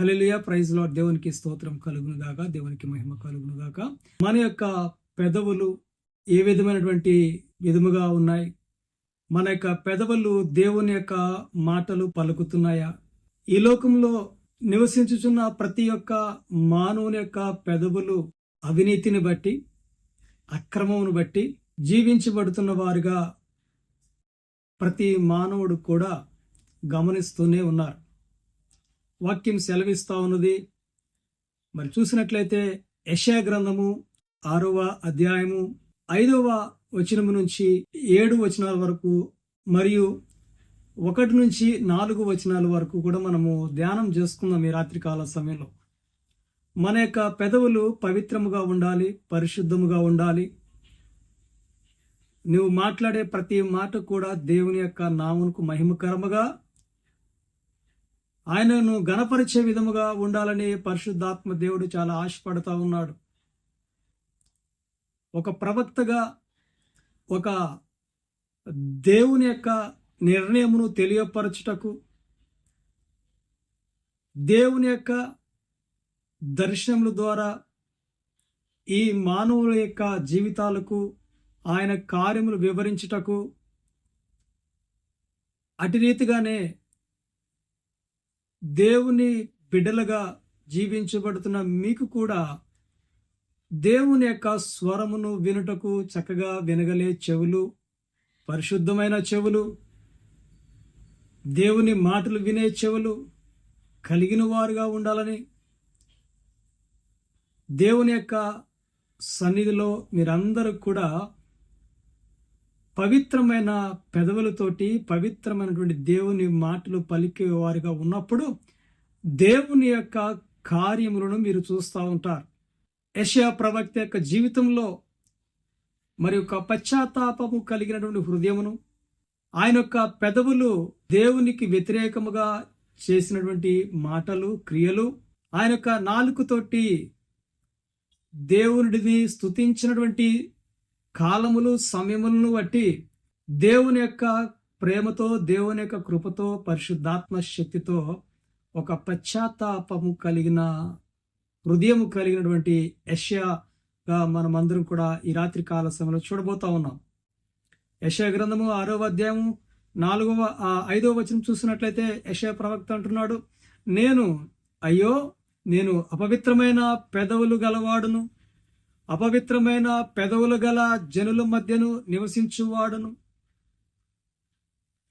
హల్లెలూయా ప్రైజ్లో దేవునికి స్తోత్రం కలుగును గాక దేవునికి మహిమ కలుగును గాక. మన యొక్క పెదవులు ఏ విధమైనటువంటి విధముగా ఉన్నాయి? మన యొక్క పెదవులు దేవుని యొక్క మాటలు పలుకుతున్నాయా? ఈ లోకంలో నివసించుచున్న ప్రతి ఒక్క మానవుని యొక్క పెదవులు అవినీతిని బట్టి అక్రమమును బట్టి జీవించబడుతున్న వారుగా ప్రతి మానవుడు కూడా గమనిస్తూనే ఉన్నారు. వాక్యం సెలవిస్తూ ఉన్నది. మరి చూసినట్లయితే యశా గ్రంథము ఆరవ అధ్యాయము ఐదవ వచనము నుంచి ఏడు వచనాల వరకు మరియు ఒకటి నుంచి నాలుగు వచనాల వరకు కూడా మనము ధ్యానం చేసుకుందాం ఈ రాత్రికాల సమయంలో. మన యొక్క పెదవులు పవిత్రముగా ఉండాలి పరిశుద్ధముగా ఉండాలి. నువ్వు మాట్లాడే ప్రతి మాట కూడా దేవుని యొక్క నామునకు మహిమకరముగా ఆయనను గణపరిచే విధముగా ఉండాలని పరిశుద్ధాత్మ దేవుడు చాలా ఆశపడతా ఉన్నాడు. ఒక ప్రవక్తగా ఒక దేవుని యొక్క నిర్ణయమును తెలియపరచుటకు దేవుని యొక్క దర్శనముల ద్వారా ఈ మానవుల యొక్క జీవితాలకు ఆయన కార్యములు వివరించుటకు అటు రీతిగానే దేవుని బిడ్డలుగా జీవించబడుతున్న మీకు కూడా దేవుని యొక్క స్వరమును వినుటకు చక్కగా వినగలే చెవులు పరిశుద్ధమైన చెవులు దేవుని మాటలు వినే చెవులు కలిగిన వారుగా ఉండాలని దేవుని యొక్క సన్నిధిలో మీరందరూ కూడా పవిత్రమైన పెదవులతోటి పవిత్రమైనటువంటి దేవుని మాటలు పలికే వారిగా ఉన్నప్పుడు దేవుని యొక్క కార్యములను మీరు చూస్తూ ఉంటారు. యషయా ప్రవక్త యొక్క జీవితంలో మరి ఒక పశ్చాత్తాపము కలిగినటువంటి హృదయమును ఆయన యొక్క పెదవులు దేవునికి వ్యతిరేకముగా చేసినటువంటి మాటలు క్రియలు ఆయన యొక్క నాలుకతోటి దేవునిని స్తుతించినటువంటి కాలములు సమయములను బట్టి దేవుని యొక్క ప్రేమతో దేవుని యొక్క కృపతో పరిశుద్ధాత్మ శక్తితో ఒక పశ్చాత్తాపము కలిగిన హృదయము కలిగినటువంటి యష్యాగా మనమందరం కూడా ఈ రాత్రి కాల సమయంలో చూడబోతా ఉన్నాం. యశా గ్రంథము ఆరో అధ్యాయము నాలుగవ ఐదవ వచనం చూసినట్లయితే యశ ప్రవక్త అంటున్నాడు నేను అయ్యో నేను అపవిత్రమైన పెదవులు గలవాడును. అపవిత్రమైన పెదవులు గల జనుల మధ్యను నివసించువాడును.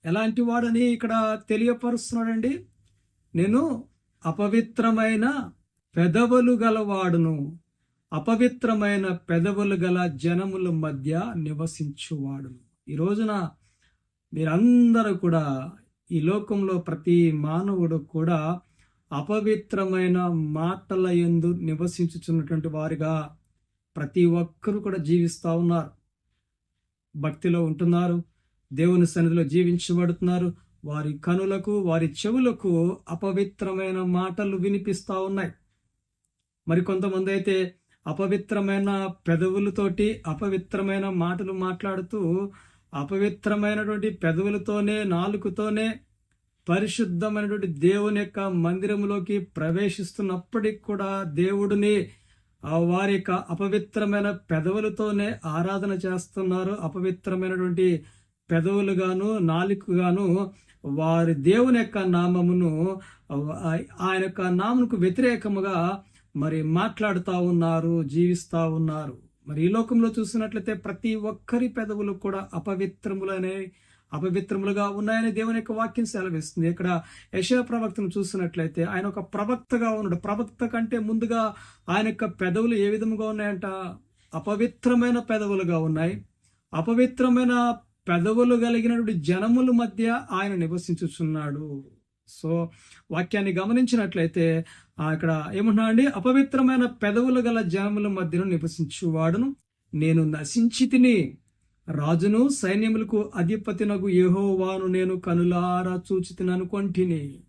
ఎలాంటి వాడని ఇక్కడ తెలియపరుస్తున్నాడండి? నేను అపవిత్రమైన పెదవులు గలవాడును. అపవిత్రమైన పెదవులు గల జనముల మధ్య నివసించువాడును. ఈ రోజున మీరందరూ కూడా ఈ లోకంలో ప్రతి మానవుడు కూడా అపవిత్రమైన మాటల ఎందు నివసించుచున్నటువంటి వారిగా ప్రతి ఒక్కరూ కూడా జీవిస్తూ ఉన్నారు. భక్తిలో ఉంటున్నారు. దేవుని సన్నిధిలో జీవించబడుతున్నారు. వారి కనులకు వారి చెవులకు అపవిత్రమైన మాటలు వినిపిస్తూ ఉన్నాయి. మరికొంతమంది అయితే అపవిత్రమైన పెదవులతోటి అపవిత్రమైన మాటలు మాట్లాడుతూ అపవిత్రమైనటువంటి పెదవులతోనే నాలుగుతోనే పరిశుద్ధమైనటువంటి దేవుని యొక్క మందిరంలోకి ప్రవేశిస్తున్నప్పటికి కూడా దేవుడిని వారి యొక్క అపవిత్రమైన పెదవులతోనే ఆరాధన చేస్తున్నారు. అపవిత్రమైనటువంటి పెదవులుగాను నాలుకగాను వారి దేవుని యొక్క నామమును ఆయన యొక్క నామముకు వ్యతిరేకముగా మరి మాట్లాడుతూ ఉన్నారు జీవిస్తూ ఉన్నారు. మరి ఈ లోకంలో చూసినట్లయితే ప్రతి ఒక్కరి పెదవులు కూడా అపవిత్రములనే అపవిత్రములుగా ఉన్నాయని దేవుని యొక్క వాక్యం సెలవిస్తుంది. ఇక్కడ యశా ప్రవక్తను చూసినట్లయితే ఆయన ఒక ప్రవక్తగా ఉన్నాడు. ప్రవక్త కంటే ముందుగా ఆయన యొక్క పెదవులు ఏ విధముగా ఉన్నాయంట? అపవిత్రమైన పెదవులుగా ఉన్నాయి. అపవిత్రమైన పెదవులు కలిగినటువంటి జనముల మధ్య ఆయన నివసించుచున్నాడు. సో వాక్యాన్ని గమనించినట్లయితే ఇక్కడ ఏమంటున్నా అండి అపవిత్రమైన పెదవులు గల జనముల మధ్యను నివసించువాడును. నేను నశించి తిని రాజును సైన్యములకు అధిపతినకు యహోవాను నేను కనులారా చూచితినను కొంటిని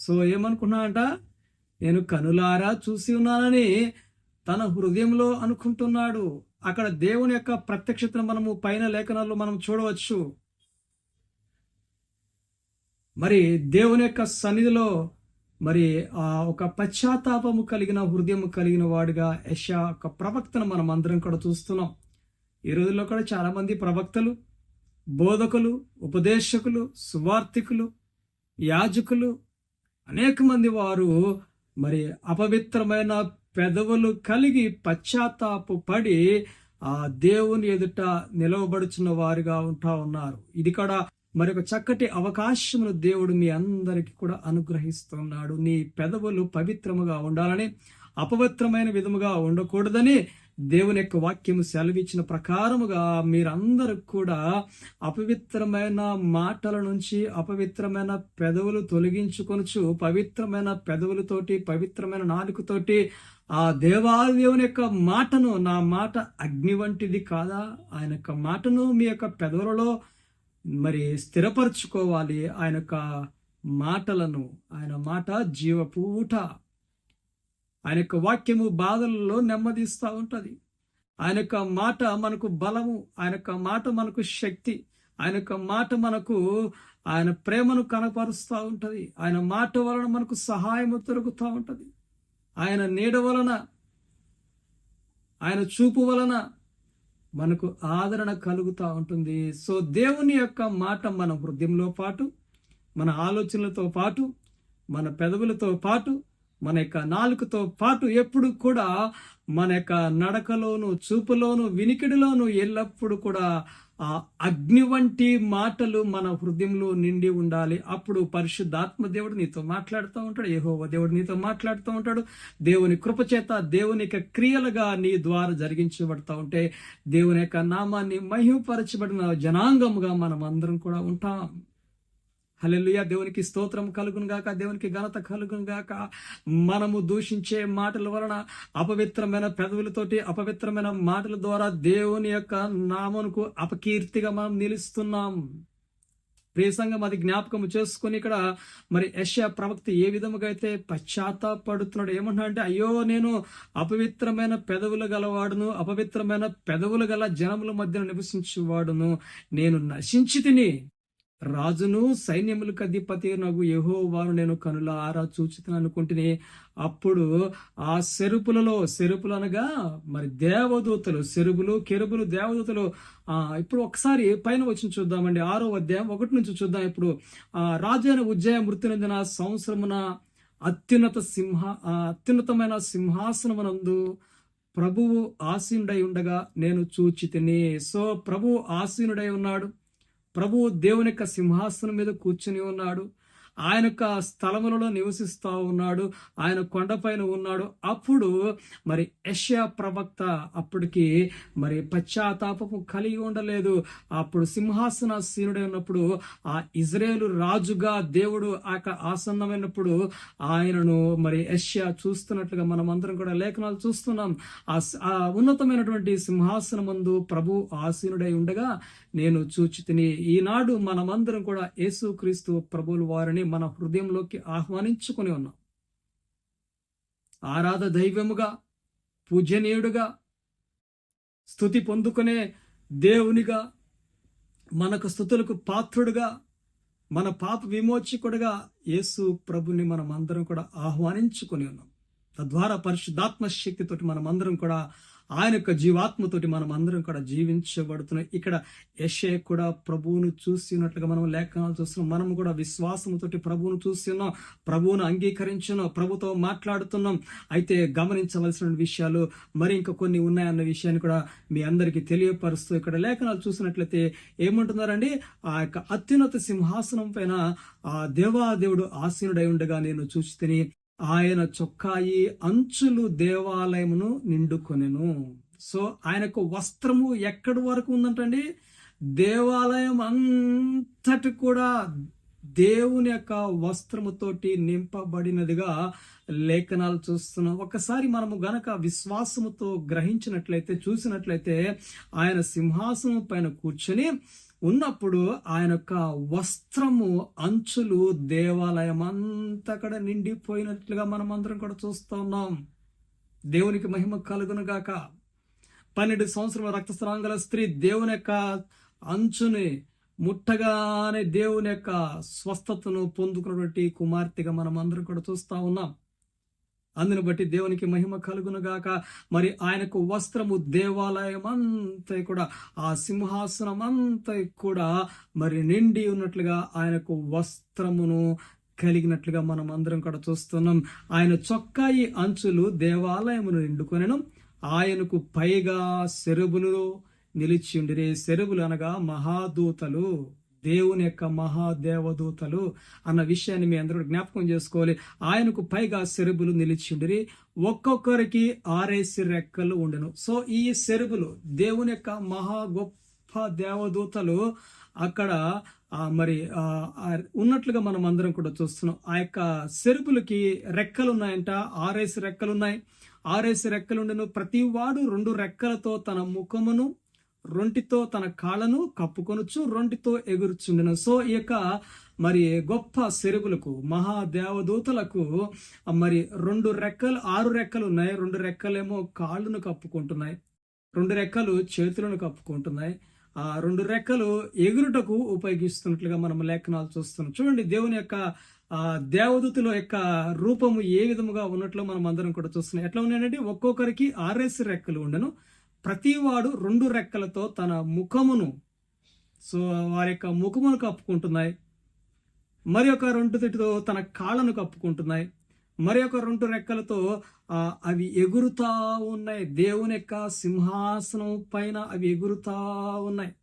సో ఏమనుకున్నా అంట నేను కనులారా చూసి ఉన్నానని తన హృదయంలో అనుకుంటున్నాడు. అక్కడ దేవుని యొక్క ప్రత్యక్షతను మనము పైన లేఖనాల్లో మనం చూడవచ్చు. మరి దేవుని యొక్క సన్నిధిలో మరి ఆ ఒక పశ్చాత్తాపము కలిగిన హృదయం కలిగిన వాడిగా యశా ఒక ప్రవక్తను మనం అందరం కూడా చూస్తున్నాం. ఈ రోజుల్లో కూడా చాలామంది ప్రవక్తలు బోధకులు ఉపదేశకులు సువార్థికులు యాజకులు అనేక మంది వారు మరి అపవిత్రమైన పెదవులు కలిగి పశ్చాత్తాపు పడి ఆ దేవుని ఎదుట నిలవబడుచున్న వారుగా ఉంటా ఉన్నారు. ఇది కూడా మరి ఒక చక్కటి అవకాశమును దేవుడు మీ అందరికీ కూడా అనుగ్రహిస్తున్నాడు. నీ పెదవులు పవిత్రముగా ఉండాలని అపవిత్రమైన విధముగా ఉండకూడదని దేవుని యొక్క వాక్యము సెలవిచ్చిన ప్రకారముగా మీరందరూ కూడా అపవిత్రమైన మాటల నుంచి అపవిత్రమైన పెదవులు తొలగించుకొనుచు పవిత్రమైన పెదవులతోటి పవిత్రమైన నాలుకతోటి ఆ దేవాదేవుని యొక్క మాటను నా మాట అగ్ని వంటిది కాదా? ఆయన యొక్క మాటను మీ యొక్క పెదవులలో మరి స్థిరపరచుకోవాలి. ఆయన యొక్క మాటలను ఆయన మాట జీవపూట ఆయన యొక్క వాక్యము బాధలలో నెమ్మదిస్తూ ఉంటుంది. ఆయన యొక్క మాట మనకు బలము ఆయన యొక్క మాట మనకు శక్తి ఆయన యొక్క మాట మనకు ఆయన ప్రేమను కనపరుస్తూ ఉంటుంది. ఆయన మాట వలన మనకు సహాయము దొరుకుతూ ఉంటుంది. ఆయన నీడ వలన ఆయన చూపు వలన మనకు ఆదరణ కలుగుతూ ఉంటుంది. సో దేవుని యొక్క మాట మన హృదయంలో పాటు మన ఆలోచనలతో పాటు మన పెదవులతో పాటు మన యొక్క నాలుకతో పాటు ఎప్పుడు కూడా మన యొక్క నడకలోను చూపులోను వినికిడిలోను ఎల్లప్పుడూ కూడా ఆ అగ్ని వంటి మాటలు మన హృదయంలో నిండి ఉండాలి. అప్పుడు పరిశుద్ధాత్మ దేవుడు నీతో మాట్లాడుతూ ఉంటాడు ఏహోవ దేవుడు నీతో మాట్లాడుతూ ఉంటాడు. దేవుని కృపచేత దేవుని యొక్క క్రియలుగా నీ ద్వారా జరిగించబడుతూ ఉంటే దేవుని యొక్క నామాన్ని మహిమపరచబడిన జనాంగముగా మనం అందరం కూడా ఉంటాం. హలెలుయ దేవునికి స్తోత్రం కలుగును గాక. దేవునికి ఘనత కలుగును గాక. మనము దూషించే మాటల వలన అపవిత్రమైన పెదవులతోటి అపవిత్రమైన మాటల ద్వారా దేవుని యొక్క నామనుకు అపకీర్తిగా మనం నిలుస్తున్నాం. ప్రియసంగం అది జ్ఞాపకం చేసుకుని ఇక్కడ మరి యశ ప్రవక్త ఏ విధముగా అయితే పశ్చాత్తాపడుతున్నాడు ఏమంటా అంటే అయ్యో నేను అపవిత్రమైన పెదవులు గలవాడును అపవిత్రమైన పెదవులు గల జనముల మధ్యన నివసించేవాడును. నేను నశించి తిని రాజును సైన్యములకు అధిపతి నాకు యహో వారు నేను కనుల ఆరా చూచుతాను అనుకుంటేనే. అప్పుడు ఆ సెరుపులలో సెరుపులు అనగా మరి దేవదూతలు సెరుపులు కెరుపులు దేవదూతలు ఇప్పుడు ఒకసారి పైన వచ్చి చూద్దామండి. ఆరో అధ్యాయం ఒకటి నుంచి చూద్దాం. ఇప్పుడు ఆ రాజైన ఉజ్జయ మృతి నందిన సంవత్సరమున అత్యున్నత సింహ అత్యున్నతమైన సింహాసనమునందు ప్రభువు ఆసీనుడై ఉండగా నేను చూచితిని. సో ప్రభువు ఆసీనుడై ఉన్నాడు. ప్రభువు దేవుని యొక్క సింహాసనం మీద కూర్చుని ఉన్నాడు. ఆయన యొక్క స్థలములలో నివసిస్తూ ఉన్నాడు. ఆయన కొండపైన ఉన్నాడు. అప్పుడు మరి యష్యా ప్రవక్త అప్పటికి మరి పశ్చాత్తాపము కలిగి ఉండలేదు. అప్పుడు సింహాసన సీనుడై ఉన్నప్పుడు ఆ ఇజ్రాయేలు రాజుగా దేవుడు ఆ ఆసన్నమైనప్పుడు ఆయనను మరి యష్యా చూస్తున్నట్లుగా మనం అందరం కూడా లేఖనాలు చూస్తున్నాం. ఆ ఉన్నతమైనటువంటి సింహాసనమందు ప్రభు ఆసీనుడై ఉండగా నేను చూచితిని. ఈనాడు మనమందరం కూడా యేసుక్రీస్తు ప్రభుల వారిని మన హృదయంలోకి ఆహ్వానించుకుని ఉన్నాం. ఆరాధ దైవముగా పూజనీయుడుగా స్థుతి పొందుకునే దేవునిగా మనకు స్థుతులకు పాత్రుడుగా మన పాప విమోచకుడుగా యేసు ప్రభుని మనం అందరం కూడా ఆహ్వానించుకొని ఉన్నాం. తద్వారా పరిశుద్ధాత్మ శక్తితోటి మనం అందరం కూడా ఆయన యొక్క జీవాత్మతోటి మనం అందరం కూడా జీవించబడుతున్నాం. ఇక్కడ యశే కూడా ప్రభువును చూసినట్లుగా మనం లేఖనాలు చూస్తున్నాం. మనం కూడా విశ్వాసంతోటి ప్రభువును చూస్తున్నాం. ప్రభువును అంగీకరించున్నాం. ప్రభుతో మాట్లాడుతున్నాం. అయితే గమనించవలసిన విషయాలు మరి ఇంకా కొన్ని ఉన్నాయన్న విషయాన్ని కూడా మీ అందరికీ తెలియపరుస్తూ ఇక్కడ లేఖనాలు చూసినట్లయితే ఏమంటున్నారండి? ఆ యొక్క అత్యున్నత సింహాసనం పైన ఆ దేవాదేవుడు ఆసీనుడై ఉండగా నేను చూసి తిని ఆయన చొక్కాయి అంచులు దేవాలయమును నిండుకొనెను. సో ఆయనకు వస్త్రము ఎక్కడి వరకు ఉందంటండి? దేవాలయం అంతటి కూడా దేవుని యొక్క వస్త్రముతోటి నింపబడినదిగా లేఖనాలు చూస్తున్నాం. ఒకసారి మనము గనక విశ్వాసముతో గ్రహించినట్లయితే చూసినట్లయితే ఆయన సింహాసనం పైన కూర్చొని ఉన్నప్పుడు ఆయన యొక్క వస్త్రము అంచులు దేవాలయం అంతా కూడా నిండిపోయినట్లుగా మనం అందరం కూడా చూస్తూ ఉన్నాం. దేవునికి మహిమ కలుగునుగాక పన్నెండు సంవత్సరం రక్తస్రాంగల స్త్రీ దేవుని యొక్క అంచుని ముట్టగానే దేవుని యొక్క స్వస్థతను పొందుకున్నటువంటి కుమార్తెగా మనం అందరం కూడా చూస్తూ ఉన్నాం. అందును బట్టి దేవునికి మహిమ కలుగునుగాక. మరి ఆయనకు వస్త్రము దేవాలయం అంతా కూడా ఆ సింహాసనం అంతా కూడా మరి నిండి ఉన్నట్లుగా ఆయనకు వస్త్రమును కలిగినట్లుగా మనం అందరం కూడా చూస్తున్నాం. ఆయన చొక్కాయి అంచులు దేవాలయమును నిండుకొనను. ఆయనకు పైగా సెరుబులు నిలిచి ఉండిరే. సెరుబులు అనగా మహాదూతలు. దేవుని యొక్క మహాదేవదూతలు అన్న విషయాన్ని మీ అందరూ జ్ఞాపకం చేసుకోవాలి. ఆయనకు పైగా సెరుబులు నిలిచిండిరి. ఒక్కొక్కరికి ఆరేసి రెక్కలు ఉండెను. సో ఈ సెరుబులు దేవుని యొక్క మహా గొప్ప దేవదూతలు అక్కడ మరి ఉన్నట్లుగా మనం అందరం కూడా చూస్తున్నాం. ఆ యొక్క సెరుపులకి రెక్కలు ఉన్నాయంట ఆరేసి రెక్కలు ఉన్నాయి ఆరేసి రెక్కలుండెను. ప్రతి వాడు రెండు రెక్కలతో తన ముఖమును రొంటితో తన కాళ్ళను కప్పుకొనుచు రొంటితో ఎగురుచుండెను. సో ఈ యొక్క మరి గొప్ప సెరుగులకు మహాదేవదూతలకు మరి రెండు రెక్కలు ఆరు రెక్కలు ఉన్నాయి. రెండు రెక్కలేమో కాళ్ళను కప్పుకుంటున్నాయి. రెండు రెక్కలు చేతులను కప్పుకుంటున్నాయి. ఆ రెండు రెక్కలు ఎగురుటకు ఉపయోగిస్తున్నట్లుగా మనం లేఖనాలు చూస్తున్నాం. చూడండి దేవుని యొక్క ఆ దేవదూతుల యొక్క రూపము ఏ విధముగా ఉన్నట్లు మనం అందరం కూడా చూస్తున్నాం. ఎట్లా ఉన్నాయంటే ఒక్కొక్కరికి ఆరేసి రెక్కలు ఉండను. ప్రతివాడు రెండు రెక్కలతో తన ముఖమును సో వారి యొక్క ముఖమును కప్పుకుంటున్నాయి. మరి ఒక రెండు తిట్టుతో తన కాళ్ళను కప్పుకుంటున్నాయి. మరి ఒక రెండు రెక్కలతో అవి ఎగురుతా ఉన్నాయి. దేవుని యొక్క సింహాసనం పైన అవి ఎగురుతా ఉన్నాయి.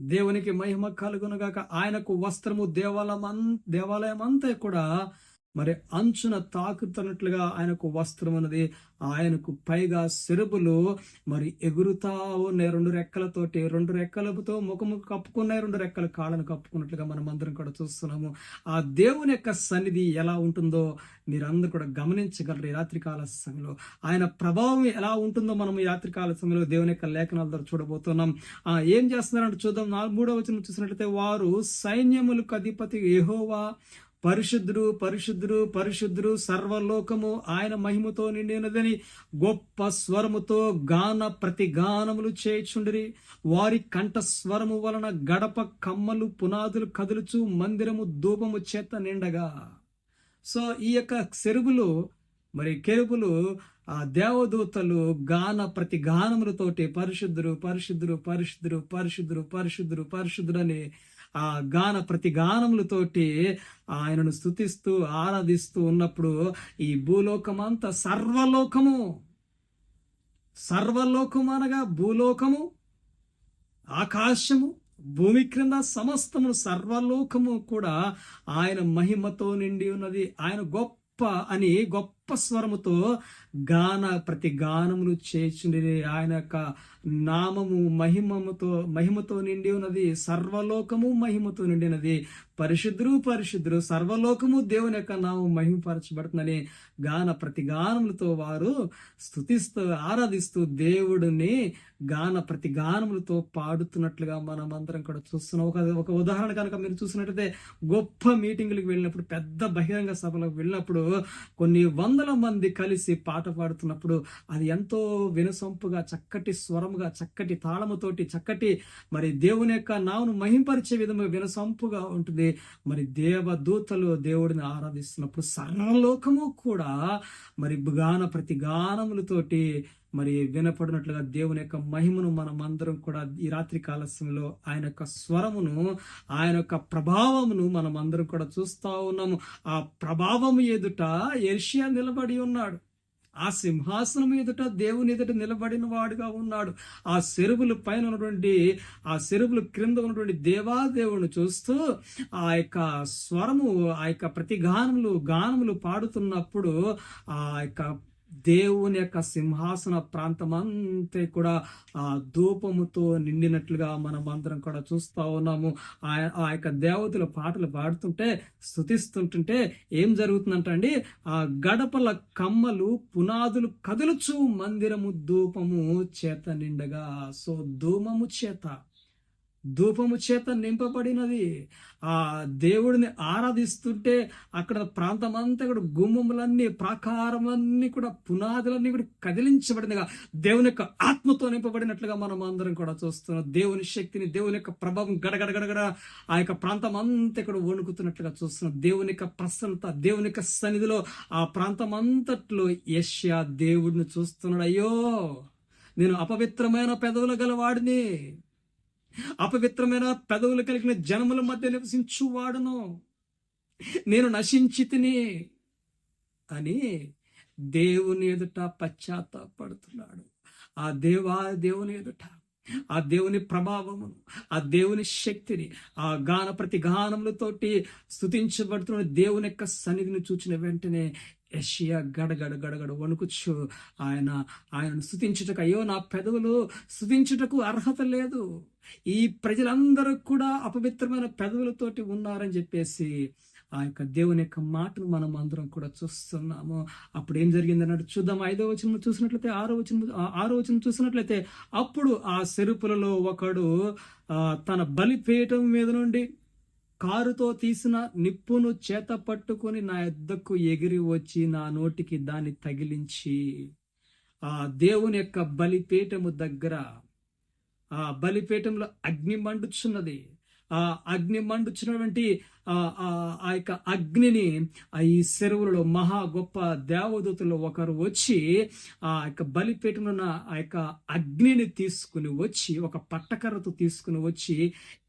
దేవునికి మహిమ కలుగునుగాక. ఆయనకు వస్త్రము దేవాలయం అన్- దేవాలయం అంతా కూడా మరి అంచున తాకుతున్నట్లుగా ఆయనకు వస్త్రం అన్నది ఆయనకు పైగా సెరుబులు మరి ఎగురుతా ఉన్నాయి రెండు రెక్కలతోటి రెండు రెక్కలతో ముఖము కప్పుకున్నాయి రెండు రెక్కల కాళ్ళను కప్పుకున్నట్లుగా మనం అందరం కూడా చూస్తున్నాము. ఆ దేవుని యొక్క సన్నిధి ఎలా ఉంటుందో మీరందరూ కూడా గమనించగలరు ఈ రాత్రికాల సమయంలో. ఆయన ప్రభావం ఎలా ఉంటుందో మనం ఈ రాత్రికాల సమయంలో దేవుని యొక్క లేఖనాల ద్వారా చూడబోతున్నాం. ఆ ఏం చేస్తున్నారంటే చూద్దాం. నాలుగు మూడో వచ్చిన చూసినట్లయితే వారు సైన్యములకు అధిపతి ఏహోవా పరిశుద్ధుడు పరిశుద్ధుడు పరిశుద్ధుడు సర్వలోకము ఆయన మహిమతో నిండినదని గొప్ప స్వరముతో గాన ప్రతి గానములు చేయుచుండిరి. వారి కంఠ స్వరము వలన గడప కమ్మలు పునాదులు కదులుచు మందిరము ధూపము చేత నిండగా. సో ఈ యొక్క చెరువులు మరి కెరుపులు ఆ దేవదూతలు గాన ప్రతి గానములతోటి పరిశుద్ధుడు పరిశుద్ధుడు పరిశుద్ధుడు పరిశుద్ధుడు పరిశుద్ధుడు పరిశుద్ధుడు అని ఆ గాన ప్రతి గానములతోటి ఆయనను స్థుతిస్తూ ఆరాధిస్తూ ఉన్నప్పుడు ఈ భూలోకమంతా సర్వలోకము. సర్వలోకము అనగా భూలోకము ఆకాశము భూమి క్రింద సమస్తము సర్వలోకము కూడా ఆయన మహిమతో నిండి ఉన్నది. ఆయన గొప్ప అని గొప్ప స్వరముతో గాన ప్రతి గానములు చేర్చుండి ఆయన యొక్క నామము మహిమముతో మహిమతో నిండి ఉన్నది. సర్వలోకము మహిమతో నిండినది పరిశుద్ధుడు పరిశుద్ధులు సర్వలోకము దేవుని యొక్క నామం మహిమపరచబడుతుందని గాన ప్రతి గానములతో వారు స్థుతిస్తూ ఆరాధిస్తూ దేవుడిని గాన ప్రతి గానములతో పాడుతున్నట్లుగా మనం అందరం కూడా చూస్తున్నాం. ఒక ఒక ఉదాహరణ కనుక మీరు చూసినట్లయితే గొప్ప మీటింగులకు వెళ్ళినప్పుడు పెద్ద బహిరంగ సభలకు వెళ్ళినప్పుడు కొన్ని వందల మంది కలిసి పాట పాడుతున్నప్పుడు అది ఎంతో వినసొంపుగా చక్కటి స్వరముగా చక్కటి తాళముతోటి చక్కటి మరి దేవుని యొక్క నావును మహింపరిచే విధంగా వినసొంపుగా ఉంటుంది. మరి దేవదూతలు దేవుడిని ఆరాధిస్తున్నప్పుడు సర్వలోకము కూడా మరి గాన ప్రతి గానములతోటి మరి వినపడినట్లుగా దేవుని యొక్క మహిమను మనం అందరం కూడా ఈ రాత్రి కాల సమయంలో ఆయన యొక్క స్వరమును ఆయన యొక్క ప్రభావమును మనం అందరం కూడా చూస్తూ ఉన్నాము. ఆ ప్రభావము ఎదుట ఎర్షియా నిలబడి ఉన్నాడు. ఆ సింహాసనం ఎదుట దేవుని ఎదుట నిలబడిన వాడుగా ఉన్నాడు. ఆ సెరువుల పైన ఉన్నటువంటి ఆ సెరువుల క్రింద ఉన్నటువంటి దేవాదేవుని చూస్తూ ఆ యొక్క స్వరము ఆ యొక్క ప్రతి గానములు గానములు పాడుతున్నప్పుడు ఆ యొక్క దేవుని యొక్క సింహాసన ప్రాంతం అంతే కూడా ఆ ధూపముతో నిండినట్లుగా మనం అందరం కూడా చూస్తూ ఉన్నాము. ఆ ఆ యొక్క దేవతల పాటలు పాడుతుంటే స్థుతిస్తుంటుంటే ఏం జరుగుతుందంటండి ఆ గడపల కమ్మలు పునాదులు కదులుచు మందిరము ధూపము చేత నిండగా. సో ధూమము చేత. ధూపము చేత నింపబడినది. ఆ దేవుడిని ఆరాధిస్తుంటే అక్కడ ప్రాంతం అంతా కూడా గుమ్మములన్నీ ప్రాకారములన్నీ కూడా పునాదులన్నీ కూడా కదిలించబడినగా దేవుని యొక్క ఆత్మతో నింపబడినట్లుగా మనం అందరం కూడా చూస్తున్నాం. దేవుని శక్తిని దేవుని యొక్క ప్రభావం గడగడ గడగడ ఆ యొక్క ప్రాంతం అంతా ఇక్కడ వణుకుతున్నట్లుగా చూస్తున్నాం. దేవుని యొక్క ప్రసన్నత దేవుని యొక్క సన్నిధిలో ఆ ప్రాంతం అంతట్లో యష్యా దేవుడిని చూస్తున్నాడు. అయ్యో నేను అపవిత్రమైన పెదవులు గలవాడిని. అపవిత్రమైన పెదవులు కలిగిన జనముల మధ్య నివసించువాడును. నేను నశించి తిని అని దేవుని ఎదుట పశ్చాత్తాపడుతున్నాడు. ఆ దేవా దేవుని ఎదుట ఆ దేవుని ప్రభావమును ఆ దేవుని శక్తిని ఆ గాన ప్రతి గానములతోటి స్థుతించబడుతున్న దేవుని యొక్క సన్నిధిని చూచిన వెంటనే యషియా గడగడ గడగడ వణుకుచ్చు. ఆయన ఆయనను స్థుతించుటకు అయ్యో నా పెదవులు స్థుతించుటకు అర్హత లేదు. ఈ ప్రజలందరూ కూడా అపవిత్రమైన పెదవులతోటి ఉన్నారని చెప్పేసి ఆ యొక్క దేవుని యొక్క మాటను మనం అందరం కూడా చూస్తున్నాము. అప్పుడు ఏం జరిగింది అన్నట్టు చూద్దాం. ఐదో వచనం చూసినట్లయితే ఆరో వచనం ఆరో వచనం చూసినట్లయితే అప్పుడు ఆ సెరుపులలో ఒకడు తన బలిపీఠం మీద నుండి కారుతో తీసిన నిప్పును చేత పట్టుకొని నా ఎద్దకు ఎగిరి వచ్చి నా నోటికి దాన్ని తగిలించి ఆ దేవుని యొక్క బలిపీఠము దగ్గర ఆ బలిపీఠంలో అగ్ని మండుచున్నది. ఆ అగ్ని మండుచున్నటువంటి ఆ ఆ యొక్క అగ్నిని ఆ ఈ చెరువులలో మహా గొప్ప దేవదూతలు ఒకరు వచ్చి ఆ యొక్క బలిపీఠమున ఆ యొక్క అగ్నిని తీసుకుని వచ్చి ఒక పట్టకర్రతో తీసుకుని వచ్చి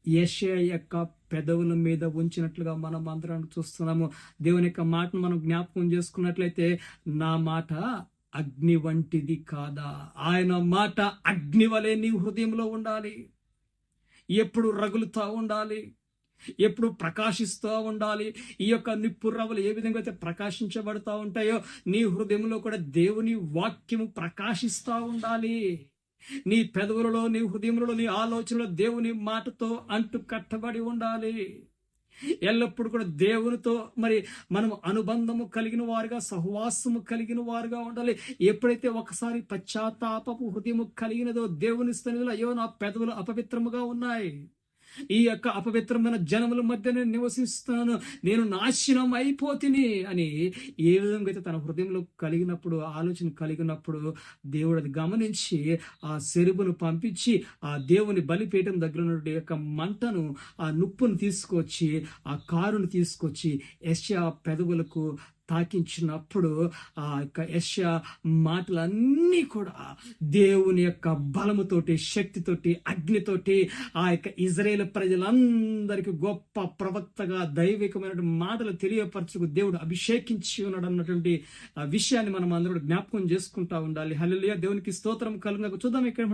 యశ యొక్క పెదవుల మీద ఉంచినట్లుగా మనం అందరం చూస్తున్నాము. దేవుని యొక్క మాటను మనం జ్ఞాపకం చేసుకున్నట్లయితే నా మాట అగ్ని వంటిది కాదా? ఆయన మాట అగ్ని వలె నీ హృదయంలో ఉండాలి. ఎప్పుడు రగులుతూ ఉండాలి. ఎప్పుడు ప్రకాశిస్తూ ఉండాలి. ఈ యొక్క నిప్పుర్రవలు ఏ విధంగా అయితే ప్రకాశించబడతా ఉంటాయో నీ హృదయంలో కూడా దేవుని వాక్యము ప్రకాశిస్తూ ఉండాలి. నీ పెదవులలో నీ హృదయంలో నీ ఆలోచనలో దేవుని మాటతో అంటు కట్టబడి ఉండాలి. ఎల్లప్పుడు కూడా దేవునితో మరి మనం అనుబంధము కలిగిన వారుగా సహవాసము కలిగిన వారుగా ఉండాలి. ఎప్పుడైతే ఒకసారి పశ్చాత్తాపపు హృదయము కలిగినదో దేవుని స్థనిలో అయ్యో నా పెదవులు అపవిత్రముగా ఉన్నాయి. ఈ యొక్క అపవిత్రమైన జనముల మధ్య నేను నేను నాశనం అయిపోతిని అని ఏ విధంగా అయితే తన హృదయంలో కలిగినప్పుడు ఆలోచన కలిగినప్పుడు దేవుడు అది గమనించి ఆ సెరుబును పంపించి ఆ దేవుని బలిపీఠం దగ్గర ఉన్న యొక్క మంటను ఆ నుప్పును తీసుకొచ్చి ఆ కారును తీసుకొచ్చి యెషయా పెదవులకు తాకించినప్పుడు ఆ యొక్క యశ మాటలన్నీ కూడా దేవుని యొక్క బలముతోటి శక్తితోటి అగ్నితోటి ఆ యొక్క ఇజ్రాయేల్ ప్రజలందరికీ గొప్ప ప్రవక్తగా దైవికమైన మాటలు తెలియపరచుకు దేవుడు అభిషేకించి ఉన్నాడు అన్నటువంటి విషయాన్ని మనం అందరూ జ్ఞాపకం చేసుకుంటా ఉండాలి. హల్లెలూయా! దేవునికి స్తోత్రం కలుగు చూద్దాం ఇక్కడ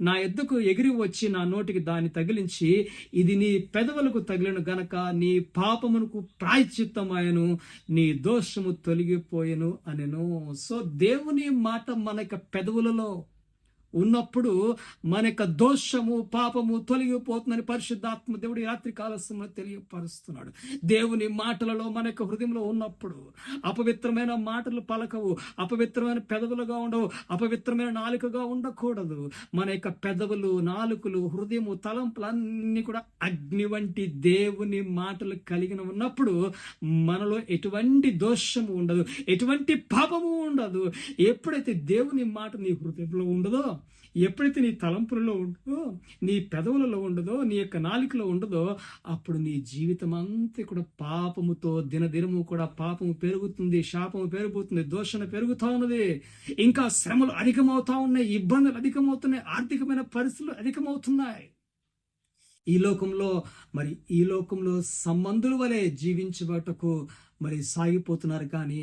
నా ఎద్దుకు ఎగిరి వచ్చి నా నోటికి దాన్ని తగిలించి ఇది నీ పెదవులకు తగిలిన గనక నీ పాపమునకు ప్రాయచిత్తమాయను నీ దోషము తొలగిపోయెను అనెను. సో దేవుని మాట మన యొక్క పెదవులలో ఉన్నప్పుడు మన యొక్క దోషము పాపము తొలగిపోతుందని పరిశుద్ధాత్మ దేవుడు రాత్రి కాలస్యంలో తెలియపరుస్తున్నాడు. దేవుని మాటలలో మన యొక్క హృదయంలో ఉన్నప్పుడు అపవిత్రమైన మాటలు పలకవు అపవిత్రమైన పెదవులుగా ఉండవు అపవిత్రమైన నాలుకగా ఉండకూడదు. మన యొక్క పెదవులు నాలుకలు హృదయము తలంపులు అన్నీ కూడా అగ్ని వంటి దేవుని మాటలు కలిగిన ఉన్నప్పుడు మనలో ఎటువంటి దోషము ఉండదు ఎటువంటి పాపము ఉండదు. ఎప్పుడైతే దేవుని మాట నీ హృదయంలో ఉండదో ఎప్పుడైతే నీ తలంపులలో ఉండదో నీ పెదవులలో ఉండదో నీ యొక్క నాలికలో ఉండదో అప్పుడు నీ జీవితం అంతా కూడా పాపముతో దినదినము కూడా పాపము పెరుగుతుంది శాపము పెరుగుతుంది దోషణ పెరుగుతా ఉన్నది. ఇంకా శ్రమలు అధికమవుతా ఉన్నాయి ఇబ్బందులు అధికమవుతున్నాయి ఆర్థికమైన పరిస్థితులు అధికమవుతున్నాయి. ఈ లోకంలో మరి ఈ లోకంలో సంబంధుల వలె జీవించబటకు మరి సాగిపోతున్నారు కానీ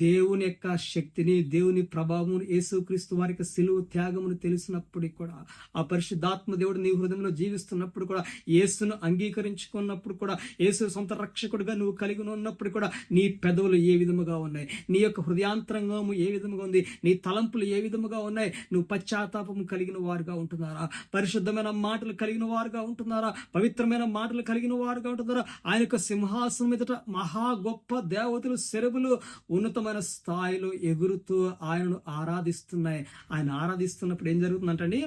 దేవుని యొక్క శక్తిని దేవుని ప్రభావం యేసుక్రీస్తు వారి యొక్క సిలువు త్యాగమును తెలిసినప్పటికి కూడా ఆ పరిశుద్ధాత్మ దేవుడు నీ హృదయంలో జీవిస్తున్నప్పుడు కూడా యేసును అంగీకరించుకున్నప్పుడు కూడా యేసు సొంత రక్షకుడిగా నువ్వు కలిగి ఉన్నప్పుడు కూడా నీ పెదవులు ఏ విధముగా ఉన్నాయి? నీ యొక్క హృదయాంతరంగము ఏ విధముగా ఉంది? నీ తలంపులు ఏ విధముగా ఉన్నాయి? నువ్వు పశ్చాత్తాపము కలిగిన వారుగా ఉంటున్నారా? పరిశుద్ధమైన మాటలు కలిగిన వారుగా ఉంటున్నారా? పవిత్రమైన మాటలు కలిగిన వారుగా ఉంటున్నారా? ఆయన యొక్క సింహాసనం ఎదుట మహా గొప్ప దేవతలు సెరవులు ఉన్నతమైన స్థాయిలో ఎగురుతూ ఆయనను ఆరాధిస్తున్నాయి. ఆయన ఆరాధిస్తున్నప్పుడు ఏం జరుగుతుందంటండి?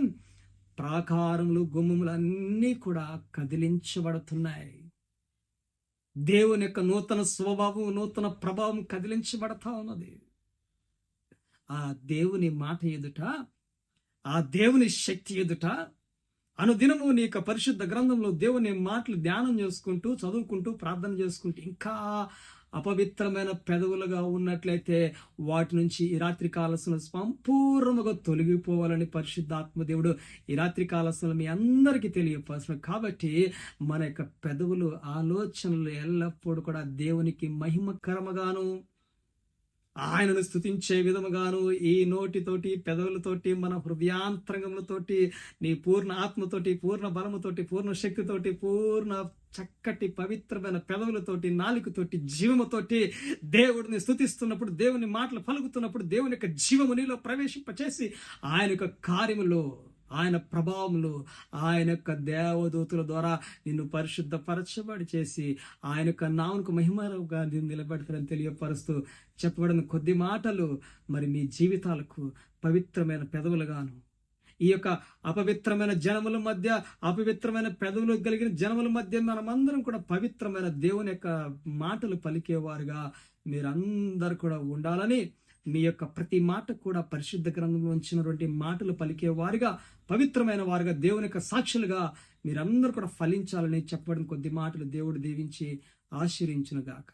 ప్రాకారములు గుమ్మములు అన్నీ కూడా కదిలించబడుతున్నాయి. దేవుని యొక్క నూతన స్వభావం నూతన ప్రభావం కదిలించబడతా ఉన్నది. ఆ దేవుని మాట ఎదుట ఆ దేవుని శక్తి ఎదుట అనుదినము నీ యొక్క పరిశుద్ధ గ్రంథంలో దేవుని మాటలు ధ్యానం చేసుకుంటూ చదువుకుంటూ ప్రార్థన చేసుకుంటూ ఇంకా అపవిత్రమైన పెదవులుగా ఉన్నట్లయితే వాటి నుంచి ఈ రాత్రి కాలసులు సంపూర్ణముగా తొలగిపోవాలని పరిశుద్ధాత్మ దేవుడు ఈ రాత్రి కాలసులు మీ అందరికీ తెలియపరచు కాబట్టి మన యొక్క పెదవులు ఆలోచనలు ఎల్లప్పుడూ కూడా దేవునికి మహిమకరముగాను ఆయనను స్థుతించే విధముగాను ఈ నోటితోటి పెదవులతోటి మన హృదయాంతరంగములతోటి నీ పూర్ణ ఆత్మతోటి పూర్ణ బలముతోటి పూర్ణ శక్తితోటి పూర్ణ చక్కటి పవిత్రమైన పెదవులతోటి నాలుకతోటి జీవముతోటి దేవుడిని స్థుతిస్తున్నప్పుడు దేవుని మాటలు పలుకుతున్నప్పుడు దేవుని యొక్క జీవము నీలో ప్రవేశింపచేసి ఆయన యొక్క కార్యములో ఆయన ప్రభావములు ఆయన యొక్క దేవదూతుల ద్వారా నిన్ను పరిశుద్ధపరచబడి చేసి ఆయన యొక్క నామకు మహిమగా నిన్ను నిలబెడతారని తెలియపరుస్తూ చెప్పబడిన కొద్ది మాటలు మరి మీ జీవితాలకు పవిత్రమైన పెదవులుగాను. ఈ యొక్క అపవిత్రమైన జనముల మధ్య అపవిత్రమైన పెదవులు కలిగిన జనముల మధ్య మనమందరం కూడా పవిత్రమైన దేవుని యొక్క మాటలు పలికేవారుగా మీరందరూ కూడా ఉండాలని మీ యొక్క ప్రతి మాట కూడా పరిశుద్ధ గ్రంథంలో ఉంచినటువంటి మాటలు పలికేవారుగా పవిత్రమైన వారుగా దేవుని యొక్క సాక్షులుగా మీరందరూ కూడా ఫలించాలని చెప్పడం కొద్ది మాటలు దేవుడు దీవించి ఆశీర్వించునుగాక.